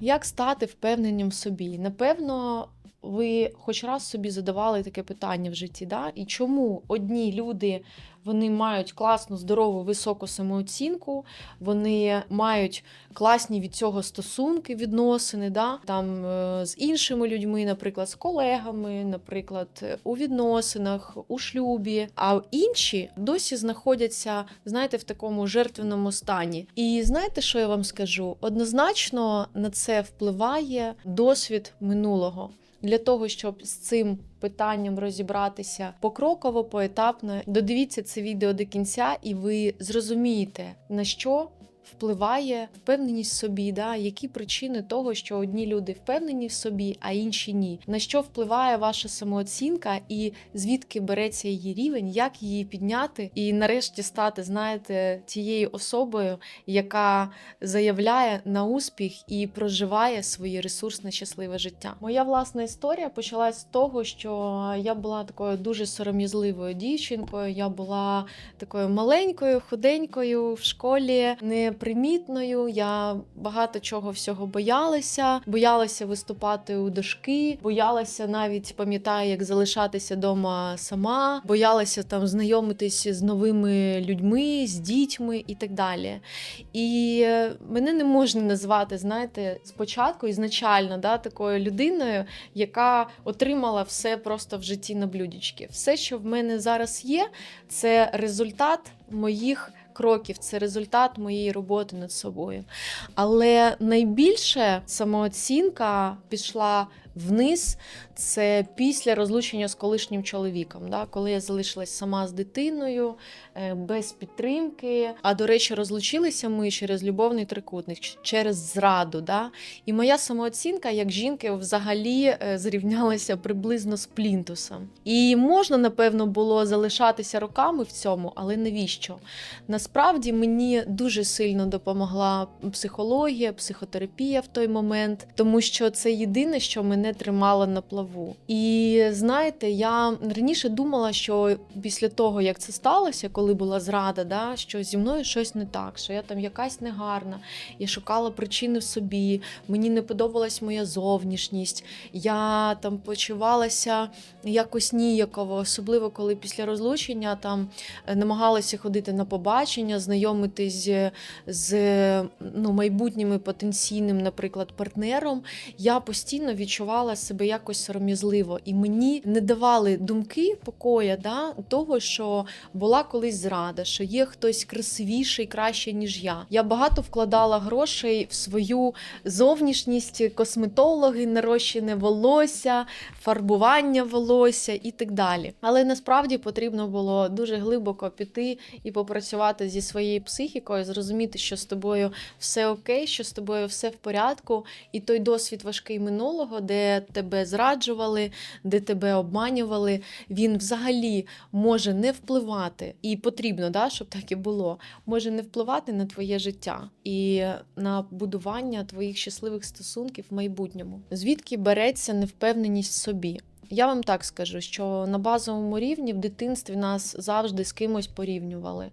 Як стати впевненим в собі? Напевно, ви хоч раз собі задавали таке питання в житті, да? і чому одні люди вони мають класну, здорову, високу самооцінку, вони мають класні від цього стосунки, відносини, да? там е, з іншими людьми, наприклад, з колегами, наприклад, у відносинах, у шлюбі. А інші досі знаходяться, знаєте, в такому жертвеному стані. І знаєте, що я вам скажу? Однозначно на це впливає досвід минулого. Для того, щоб з цим питанням розібратися покроково, поетапно, додивіться це відео до кінця, і ви зрозумієте, на що впливає впевненість в собі, да? які причини того, що одні люди впевнені в собі, а інші ні. На що впливає ваша самооцінка, і звідки береться її рівень, як її підняти, і нарешті стати, знаєте, тією особою, яка заявляє на успіх і проживає своє ресурсне щасливе життя. Моя власна історія почалась з того, що я була такою дуже сором'язливою дівчинкою. Я була такою маленькою, худенькою в школі, непримітною. Я багато чого всього боялася, боялася виступати у дошки, боялася навіть пам'ятаю, як залишатися вдома сама, боялася там знайомитися з новими людьми, з дітьми і так далі. І мене не можна назвати, знаєте, спочатку ізначально да, такою людиною, яка отримала все просто в житті на блюдечки. Все, що в мене зараз є, це результат моїх кроків, це результат моєї роботи над собою. Але найбільше самооцінка пішла вниз. Це після розлучення з колишнім чоловіком, да, коли я залишилась сама з дитиною, е, без підтримки. А до речі, розлучилися ми через любовний трикутник, через зраду. Да? І моя самооцінка як жінки взагалі е, зрівнялася приблизно з плінтусом. І можна, напевно, було залишатися роками в цьому, але навіщо? Насправді мені дуже сильно допомогла психологія, психотерапія в той момент, тому що це єдине, що мене тримало на плаву. І знаєте, я раніше думала, що після того, як це сталося, коли була зрада, да, що зі мною щось не так, що я там якась негарна, я шукала причини в собі, мені не подобалась моя зовнішність, я там почувалася якось ніяково, особливо коли після розлучення там е, намагалася ходити на побачення, знайомитись з ну, майбутніми потенційним, наприклад, партнером. Я постійно відчувала себе якось сором'язливо, і мені не давали думки покоя да, того, що була колись зрада, що є хтось красивіший, краще, ніж я. Я багато вкладала грошей в свою зовнішність, косметологи, нарощене волосся, фарбування волосся і так далі. Але насправді потрібно було дуже глибоко піти і попрацювати зі своєю психікою, зрозуміти, що з тобою все окей, що з тобою все в порядку, і той досвід важкий минулого, де тебе зраджували, де тебе обманювали, він взагалі може не впливати, і потрібно, да, щоб так і було, може не впливати на твоє життя і на будування твоїх щасливих стосунків в майбутньому. Звідки береться невпевненість в собі? Я вам так скажу, що на базовому рівні в дитинстві нас завжди з кимось порівнювали.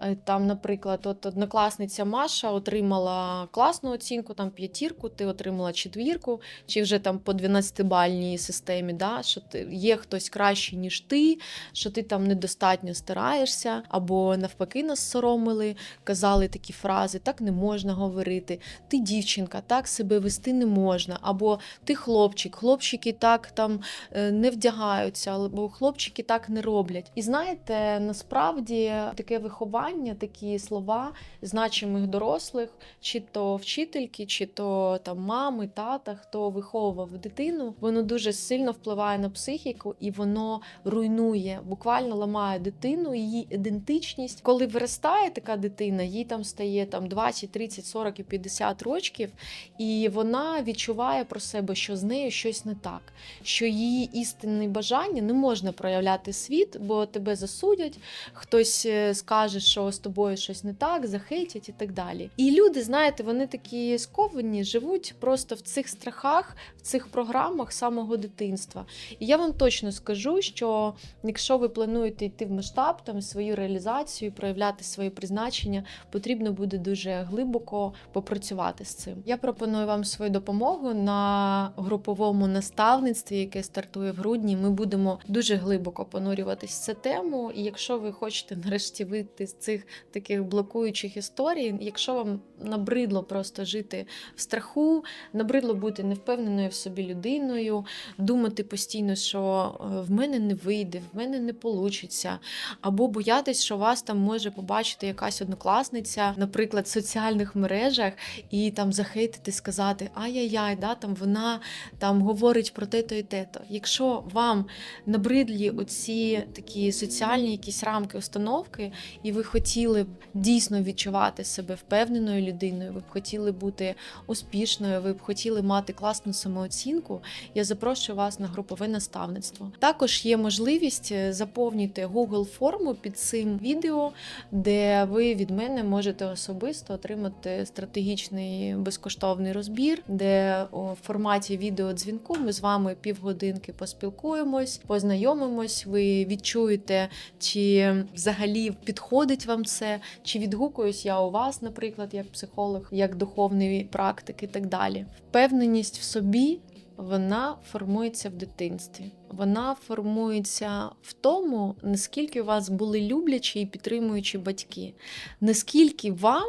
Е, Там, наприклад, от однокласниця Маша отримала класну оцінку, там п'ятірку, ти отримала четвірку, чи вже там по 12-бальній системі, да, що ти, є хтось кращий, ніж ти, що ти там недостатньо стараєшся, або навпаки нас соромили, казали такі фрази, так не можна говорити, ти дівчинка, так себе вести не можна, або ти хлопчик, хлопчики так там не вдягаються, або хлопчики так не роблять. І знаєте, насправді таке виховання, такі слова значимих дорослих, чи то вчительки, чи то там мами, тата, хто виховував дитину, воно дуже сильно впливає на психіку і воно руйнує, буквально ламає дитину, її ідентичність. Коли виростає така дитина, їй там стає там 20, 30, 40 і 50 років, і вона відчуває про себе, що з нею щось не так, що її свої істинні бажання не можна проявляти світ, бо тебе засудять, хтось е, скаже, що з тобою щось не так, захейтять і так далі. І люди, знаєте, вони такі сковані, живуть просто в цих страхах, в цих програмах самого дитинства. І я вам точно скажу, що якщо ви плануєте йти в масштаб, там свою реалізацію, проявляти своє призначення, потрібно буде дуже глибоко попрацювати з цим. Я пропоную вам свою допомогу на груповому наставництві, яке стартує в грудні. Ми будемо дуже глибоко понурюватись в цю тему. І якщо ви хочете нарешті вийти з цих таких блокуючих історій, якщо вам набридло просто жити в страху, набридло бути невпевненою в собі людиною, думати постійно, що е, в мене не вийде, в мене не получиться, або боятись, що вас там може побачити якась однокласниця, наприклад, в соціальних мережах, і там захейтити, сказати ай-яй-яй, да, там вона там говорить про те-то і те-то. Якщо вам набридлі оці такі соціальні якісь рамки, установки, і ви хотіли б дійсно відчувати себе впевненою людиною, ви б хотіли бути успішною, ви б хотіли мати класну самооцінку, я запрошую вас на групове наставництво. Також є можливість е, заповнити Google форму під цим відео, де ви від мене можете особисто отримати стратегічний безкоштовний розбір, де у форматі відеодзвінку ми з вами півгодинки поспілкуємось, познайомимось. Ви відчуєте, чи взагалі підходить вам це, чи відгукуюсь я у вас, наприклад, як психолог, як духовний практик і так далі. Впевненість в собі. Вона формується в дитинстві. Вона формується в тому, наскільки у вас були люблячі і підтримуючі батьки, наскільки вам,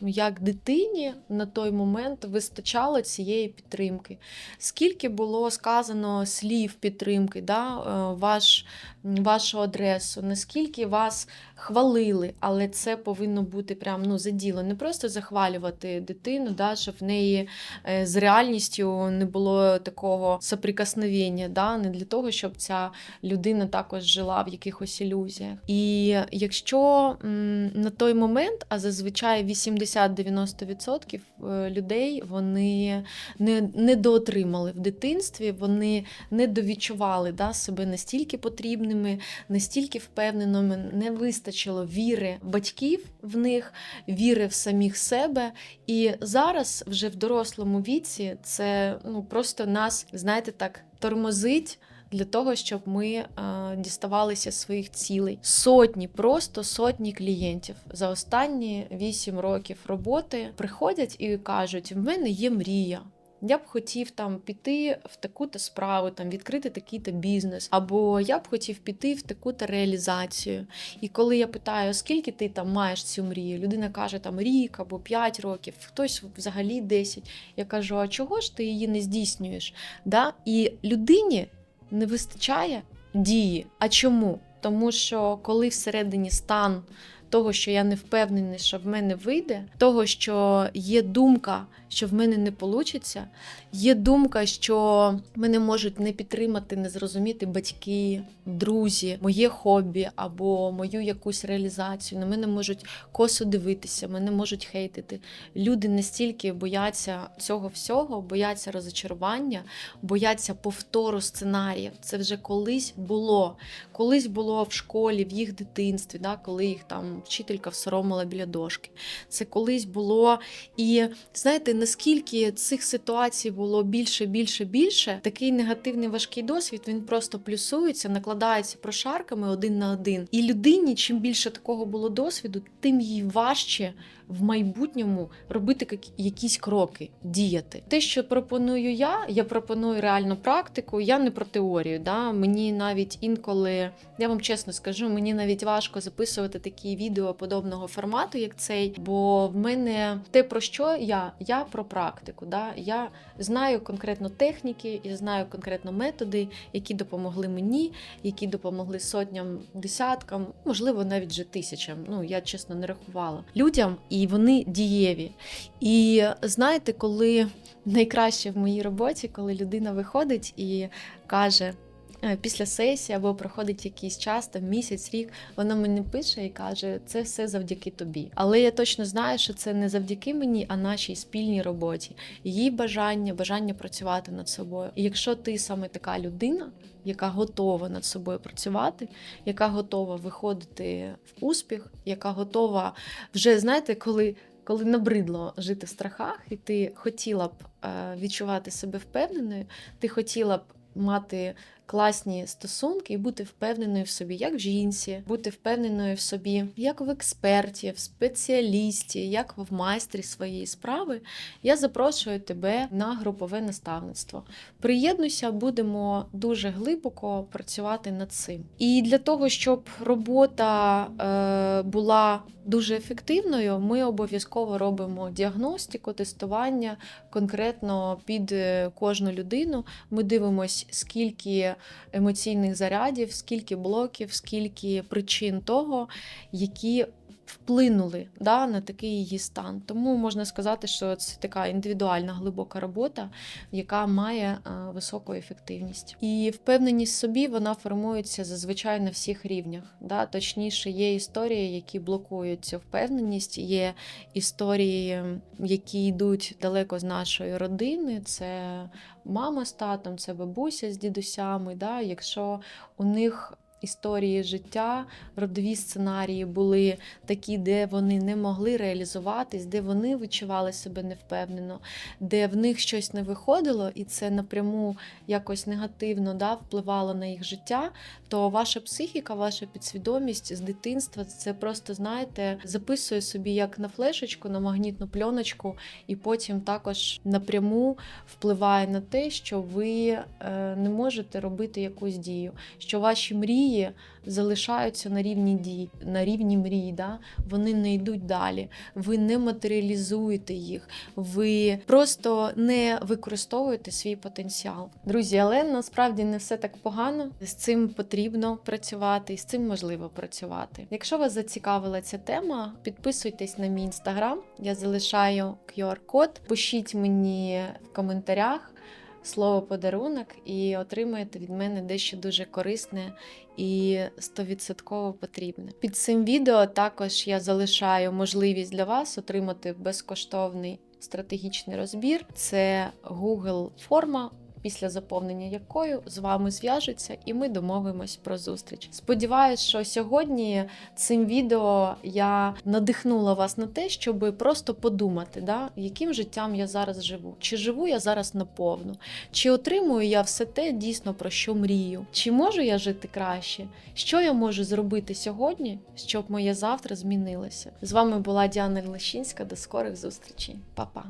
як дитині, на той момент вистачало цієї підтримки. Скільки було сказано слів підтримки, да, е, ваш, вашу адресу, наскільки вас хвалили, але це повинно бути прям ну, за діло. Не просто захвалювати дитину, да, щоб в неї е, з реальністю не було такого соприкосновення, да, не для того, щоб ця людина також жила в якихось ілюзіях. І якщо на той момент, а зазвичай 80-90% е, людей вони не, недоотримали в дитинстві, вони не довідчували да, себе настільки потрібними, настільки впевненими, не вистачило віри батьків в них, віри в самих себе. І зараз, вже в дорослому віці, це ну, просто нас, знаєте, так тормозить. Для того щоб ми е, діставалися своїх цілей. Сотні, просто сотні клієнтів за останні 8 років роботи приходять і кажуть: в мене є мрія. Я б хотів там піти в таку-то справу, там відкрити такий-то бізнес, або я б хотів піти в таку-то реалізацію. І коли я питаю, скільки ти там маєш цю мрію, людина каже там рік або 5 років, хтось взагалі 10. Я кажу: а чого ж ти її не здійснюєш? Да? І людині не вистачає дії. А чому? Тому що коли всередині стан того, що я не впевнений, що в мене вийде, того, що є думка, що в мене не вийде, є думка, що мене можуть не підтримати, не зрозуміти батьки, друзі, моє хобі або мою якусь реалізацію. На мене можуть косо дивитися, мене можуть хейтити. Люди настільки бояться цього всього, бояться розочарування, бояться повтору сценаріїв. Це вже колись було. Колись було в школі, в їх дитинстві, да, коли їх там вчителька всоромила біля дошки. Це колись було. І знаєте, наскільки цих ситуацій було більше, більше, більше, такий негативний важкий досвід він просто плюсується, накладається прошарками один на один. І людині, чим більше такого було досвіду, тим їй важче в майбутньому робити якісь кроки, діяти. Те, що пропоную я, я пропоную реальну практику. Я не про теорію. Да? Мені навіть інколи, я вам чесно скажу, мені навіть важко записувати такі відео подобного формату, як цей, бо в мене те, про що я, я про практику. Да? Я знаю конкретно техніки, я знаю конкретно методи, які допомогли мені, які допомогли сотням, десяткам, можливо, навіть вже тисячам. Ну я чесно не рахувала людям. І вони дієві. І знаєте, коли найкраще в моїй роботі, коли людина виходить і каже: після сесії або проходить якийсь час, там місяць, рік, вона мені пише і каже: це все завдяки тобі. Але я точно знаю, що це не завдяки мені, а нашій спільній роботі, її бажання, бажання працювати над собою. І якщо ти саме така людина, яка готова над собою працювати, яка готова виходити в успіх, яка готова вже знаєте, коли. Коли набридло жити в страхах, і ти хотіла б е, відчувати себе впевненою, ти хотіла б мати класні стосунки і бути впевненою в собі, як в жінці, бути впевненою в собі, як в експерті, в спеціалісті, як в майстрі своєї справи, я запрошую тебе на групове наставництво. Приєднуйся, будемо дуже глибоко працювати над цим. І для того, щоб робота е, була дуже ефективною, ми обов'язково робимо діагностику, тестування конкретно під е, кожну людину. Ми дивимося, скільки емоційних зарядів, скільки блоків, скільки причин того, які вплинули да, на такий її стан. Тому можна сказати, що це така індивідуальна глибока робота, яка має е, високу ефективність. І впевненість в собі вона формується зазвичай на всіх рівнях. Да? Точніше, є історії, які блокують цю впевненість, є історії, які йдуть далеко з нашої родини. Це мама з татом, це бабуся з дідусями. Да? Якщо у них історії життя, родові сценарії були такі, де вони не могли реалізуватись, де вони відчували себе невпевнено, де в них щось не виходило, і це напряму якось негативно да, впливало на їх життя, то ваша психіка, ваша підсвідомість з дитинства це просто, знаєте, записує собі як на флешечку, на магнітну пленочку, і потім також напряму впливає на те, що ви е, не можете робити якусь дію, що ваші мрії залишаються на рівні дій, на рівні мрій, да? вони не йдуть далі, ви не матеріалізуєте їх, ви просто не використовуєте свій потенціал. Друзі, але насправді не все так погано. З цим потрібно працювати і з цим можливо працювати. Якщо вас зацікавила ця тема, підписуйтесь на мій інстаграм, я залишаю QR-код, пишіть мені в коментарях. Слово подарунок і отримаєте від мене дещо дуже корисне і 100% потрібне. Під цим відео також я залишаю можливість для вас отримати безкоштовний стратегічний розбір. Це Google форма. Після заповнення якою з вами зв'яжуться, і ми домовимось про зустріч. Сподіваюсь, що сьогодні цим відео я надихнула вас на те, щоб просто подумати, да, яким життям я зараз живу. Чи живу я зараз наповну, чи отримую я все те дійсно про що мрію, чи можу я жити краще? Що я можу зробити сьогодні, щоб моє завтра змінилося? З вами була Діана Лещинська. До скорих зустрічей, Па-па!